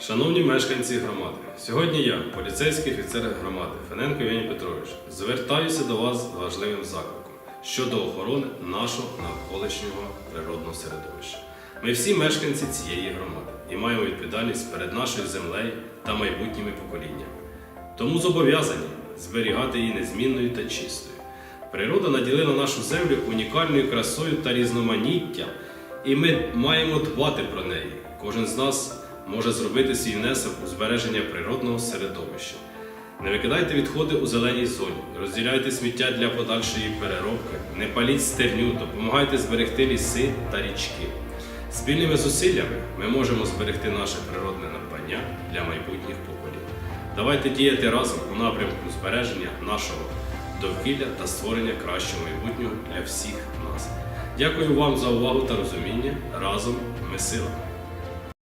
Шановні мешканці громади, сьогодні я, поліцейський офіцер громади Фененко Євгеній Петрович, звертаюся до вас з важливим закликом щодо охорони нашого навколишнього природного середовища. Ми всі мешканці цієї громади і маємо відповідальність перед нашою землею та майбутніми поколіннями. Тому зобов'язані зберігати її незмінною та чистою. Природа наділила нашу землю унікальною красою та різноманіттям, і ми маємо дбати про неї. Кожен з нас може зробити свій внесок у збереження природного середовища. Не викидайте відходи у зеленій зоні, розділяйте сміття для подальшої переробки, не паліть стерню, допомагайте зберегти ліси та річки. Спільними зусиллями ми можемо зберегти наше природне надбання для майбутніх поколінь. Давайте діяти разом у напрямку збереження нашого довкілля та створення кращого майбутнього для всіх нас. Дякую вам за увагу та розуміння. Разом ми сила.